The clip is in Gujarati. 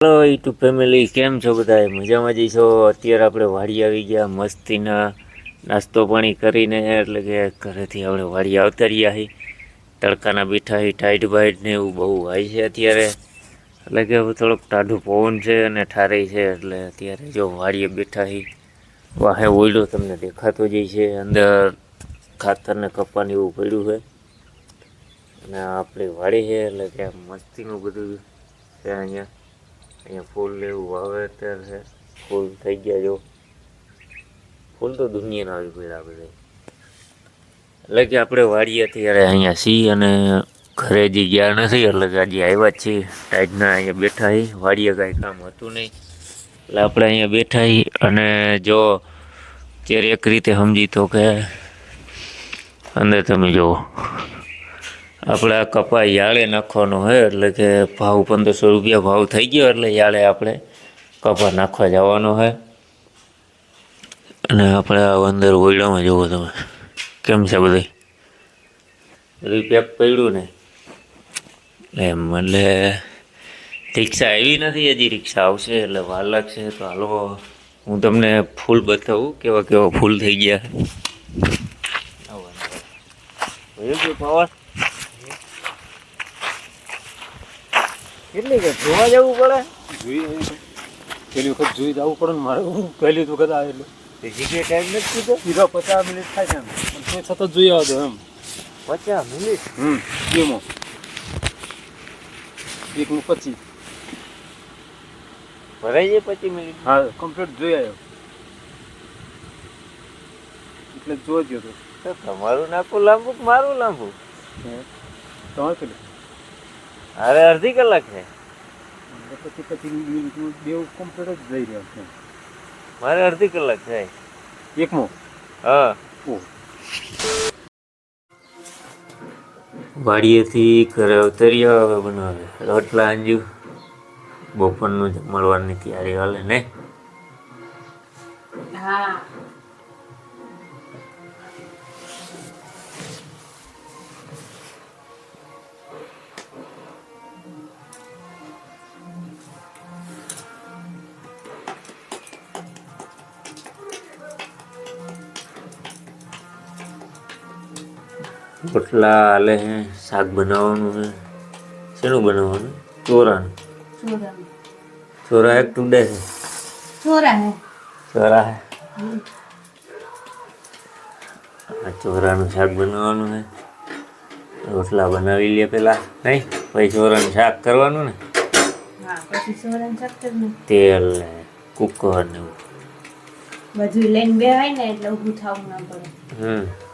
હેલો યુટ્યુબ ફેમિલી કેમ છો બધા મજામાં જઈશો? અત્યારે આપણે વાડી આવી ગયા, મસ્તીના નાસ્તો પાણી કરીને, એટલે કે ઘરેથી આપણે વાડી આવતા રહ્યા છીએ તડકાના બેઠા હી ટાઈટ બાઈટ ને એવું બહુ હોય છે અત્યારે. એટલે કે થોડોક ટાઢું પવન છે અને ઠારી છે, એટલે અત્યારે જો વાડીએ બેઠા હી. વાહે ઓયડો તમને દેખાતો જાય છે, અંદર ખાતરને કપાને એવું પડ્યું છે અને આપણી વાડી છે એટલે કે મસ્તીનું બધું છે અહીંયા. અહીંયા ફૂલ એવું વાવેતર છે. ફૂલ થઈ ગયા જો. ફૂલ તો દુનિયાના આવી પડ્યા બધા એટલે કે આપણે વાડીએ અત્યારે અહીંયા સી અને ઘરે જે ગયા નથી, એટલે કે આજે આવ્યા જ છીએ. ટાઈટના અહીંયા બેઠા છીએ. વાડીએ કાંઈ કામ હતું નહીં. એટલે આપણે અહીંયા બેઠા છીએ અને જો ત્યારે એક રીતે સમજી તો કે અંદર તમે જુઓ. આપણે આ કપા યાળે નાખવાનો હોય, એટલે કે ભાવ પંદરસો રૂપિયા ભાવ થઈ ગયો, એટલે યાળે આપણે કપા નાખવા જવાનો હોય. અને આપણે આ અંદર ઓયડામાં જુઓ તમે, કેમ છે બધું? રિપેક પડ્યું ને. એમ, એટલે રિક્ષા આવી નથી, હજી રિક્ષા આવશે, એટલે વાર લાગશે. તો હાલો, હું તમને ફૂલ બતાવું, કેવા કેવા ફૂલ થઈ ગયા. પાવર કેટલી કે જોવા જવું પડે? જોઈએ પેલી વખત જોઈ જવું પડે ને મારે. હું પહેલી વખત આવે તે જગ્યાએ ટાઈમ નથી કીધો? પચાસ મિનિટ થાય છે પણ તો છતાં જોઈ આવજો એમ. પચાસ મિનિટ હમ એકનું પચીસ. ભરાઈ જાય પચીસ મિનિટ હા કમ્પ્લીટ જોઈ આવ્યો. એટલે ગયો તો. તમારું નાખું લાંબુ મારું લાંબુ? તમારે પેલું અરે અડધી કલાક છે. પછી પછી બેવ કમ્પ્લીટ જ જઈ રહ્યો છે. મારે અડધી કલાક થાય એકમો? હા. વાડીએથી ઘરે અવતર્યા હવે બનાવે. રોટલા અંજુ બપોરનું મળવાની તૈયારી હાલે ને? હા. રોટલા હાલે છે શાક બનાવવાનું છે. શેનું બનાવવાનું? ચોરાનું. ચોરા એક ટુડે છે. ચોરા હે. ચોરા હે. આ ચોરાનું શાક બનાવવાનું છે. રોટલા બનાવી લે પેલા. નહીં પછી ચોરાનું શાક કરવાનું ને. તેલ ને કુકર ને બધું લઈને બેહાય ને એટલે ઊભું થવું ના પડે. હમ.